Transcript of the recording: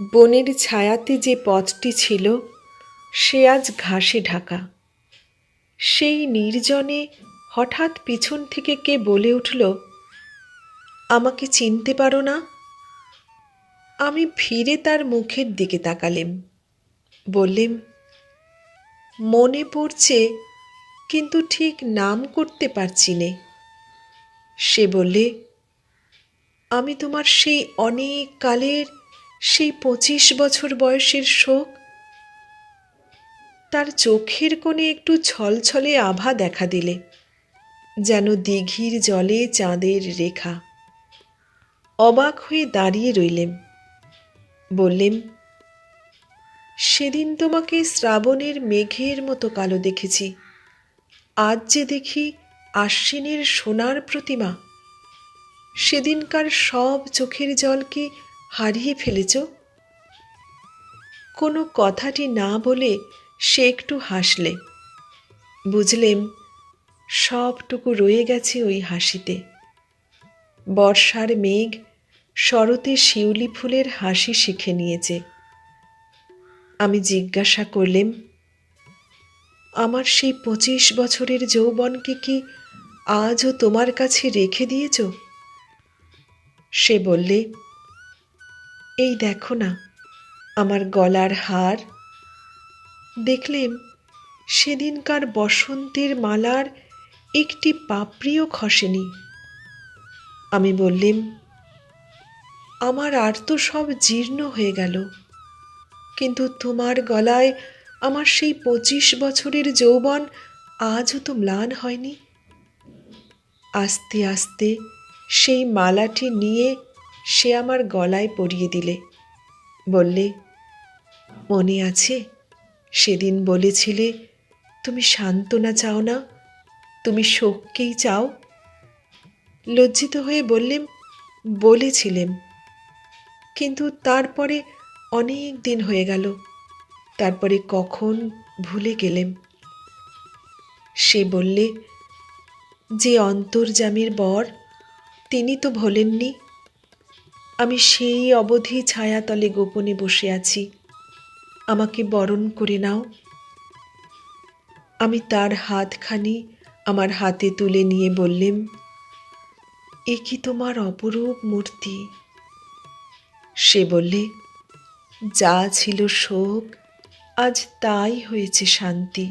বনের ছায়াতে যে পথটি ছিল, সে আজ ঘাসে ঢাকা। সেই নির্জনে হঠাৎ পিছন থেকে কে বলে উঠল, আমাকে চিনতে পারো না? আমি ফিরে তার মুখের দিকে তাকালেম। বললেম, মনে পড়ছে, কিন্তু ঠিক নাম করতে পারছি নে। সে বললে, আমি তোমার সেই অনেক কালের সেই পঁচিশ বছর বয়সের শোক? তার চোখের কোণে একটু ছলছলে আভা দেখা দিলে, যেন দিঘির জলে চাঁদের রেখা। অবাক হয়ে দাঁড়িয়ে রইলেম, বললেম, সেদিন তোমাকে শ্রাবণের মেঘের মতো কালো দেখেছি, আজ যে দেখি আশ্বিনের সোনার প্রতিমা, সেদিনকার সব চোখের জল কি হারিয়ে ফেলেছ? কোনো কথাটি না বলে সে একটু হাসলে। বুঝলেম, সবটুকু রয়ে গেছে ওই হাসিতে। বর্ষার মেঘ শরতে শিউলি ফুলের হাসি শিখে নিয়েছে। আমি জিজ্ঞাসা করলেম, আমার সেই পঁচিশ বছরের যৌবনকে কি আজও তোমার কাছে রেখে দিয়েছ? সে বললে এই দেখো না, আমার গলার হার। দেখলেম সেদিনকার বসন্তের মালার একটি পাপড়িও খসেনি। আমি বললেম, আমার আর তো সব জীর্ণ হয়ে গেল। কিন্তু তোমার গলায় আমার সেই পঁচিশ বছরের যৌবন আজও তো ম্লান হয়নি। আস্তে আস্তে সেই মালাটি নিয়ে সে আমার গলায় পরিয়ে দিলে। বললে, মনে আছে? সেদিন বলেছিলে, তুমি সান্ত্বনা চাও না? তুমি শোককেই চাও? লজ্জিত হয়ে বললেম, বলেছিলেম। কিন্তু তারপরে অনেক দিন হয়ে গেল। তারপরে কখন ভুলে গেলেম? সে বললে, যে অন্তর্জামীর বর, তিনি তো ভোলেননি। আমি সেই অবধি ছায়াতলে গোপনে বসে আছি। আমাকে বরণ করে নাও। আমি তার হাতখানি আমার হাতে তুলে নিয়ে বললেম, এ কি তোমার অপরূপ মূর্তি? সে বললে, যা ছিল শোক, আজ তাই হয়েছে শান্তি।